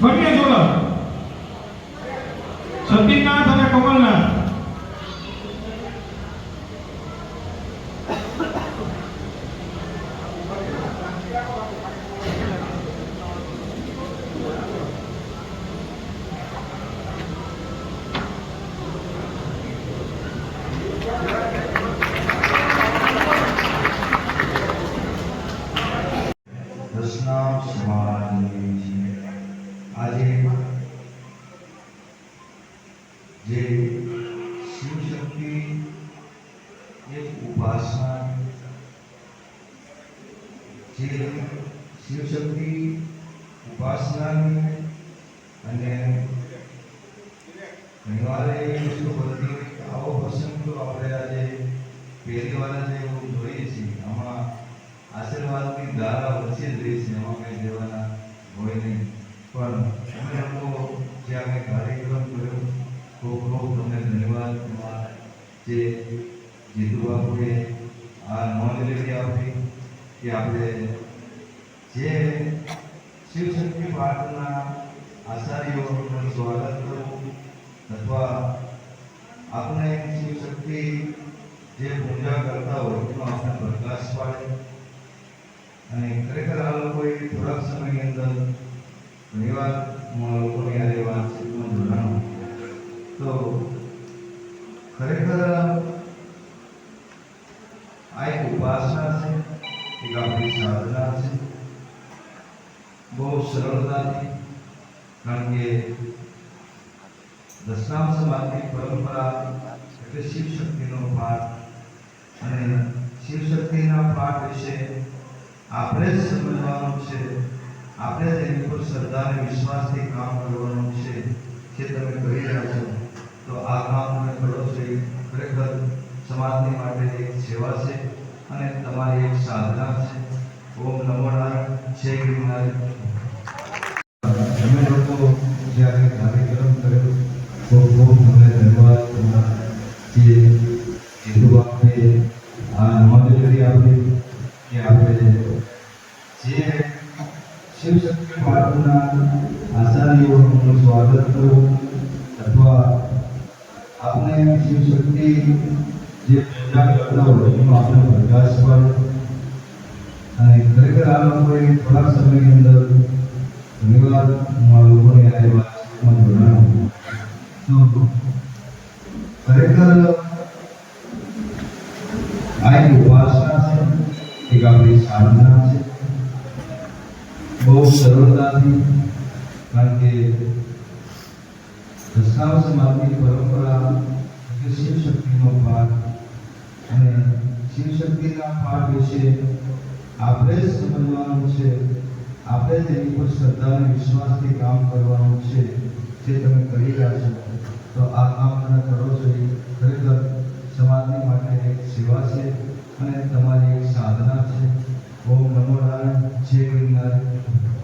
બંને જોડો સતીનાથ અને કમલનાથ. દસનામ જે શિવ શક્તિ એક ઉપાસના, જે શિવ શક્તિ ઉપાસનાની અને ઘણીવાર એ વસ્તુ બધી આવો પ્રસંગ તો આપણે આજે પહેલી વાર જે એવું જોઈએ છીએ. આમાં આશીર્વાદની ધારા વચ્ચે જ રહી છે. એમાં કંઈ દેવાના હોય નહીં. પણ અમે લોકો જે અમે કાર્યક્રમ કર્યો ખૂબ ખૂબ તમને ધન્યવાદ એમાં જે જીતુ બાપુએ આ નોંધ લેવી આપી કે આપણે જે શિવશક્તિ પાઠના આચાર્યોનું સ્વાગત કરવું અથવા આપણે શિવશક્તિ જે પૂજા કરતા હોય એનો આપણે પ્રકાશ પાડે. અને ખરેખર આ લોકોએ થોડાક સમયની અંદર ઘણીવાર લોકોની આ લોકોની હારે વાતચીતમાં જોડાણું તો ખરેખર આ એક ઉપાસના છે એક આપણી સાધના છે બહુ સરળતાથી કારણ કે દશનામ સમાજની પરંપરા એટલે શિવશક્તિનો પાઠ અને શિવ શક્તિના પાઠ વિશે આપણે જ સમજવાનું છે આપણે જ એની પર શ્રદ્ધા અને વિશ્વાસથી કામ કરવાનું છે જે તમે કરી રહ્યા છો તો આ કામ તમે કરો છો એ ખરેખર સમાજની માટે એક સેવા છે અને તમારી એક સાધના છે. ઓમ નમો નારાયણ. જય ગિરનારી લોકો જ્યારે કાર્યક્રમ કર્યો તો ખૂબ મને ધન્યવાદ. તમારા જે હિન્દુ આપે આ નોંધ લેવી આપી કે આપણે જે શિવશક્તિ માર્ગના આચાર્યોનું સ્વાગત કરવું અથવા આપણે શિવશક્તિ જે કરતા હોય એનો આપણે પાડવો અને ખરેખર આ લોકોએ થોડા સમયની અંદર ધન્યવાદ હું લોકોની આ ખરેખર આ એક છે એક આપણી સાધના છે બહુ સરળતાથી કારણ કે દશાવ સમાજની પરંપરા શિવ શક્તિનો પાઠ અને શિવ શક્તિના પાઠ વિશે આપણે જ સમજવાનું છે. આપણે તેની પર શ્રદ્ધા અને વિશ્વાસથી કામ કરવાનું છે જે તમે કરી રહ્યા છો. તો આ કામ તમે કરો છો એ ખરેખર સમાજની માટે એક સેવા છે અને તમારી એક સાધના છે. ઓમ નમો નારાયણ. જય ગિરનારી.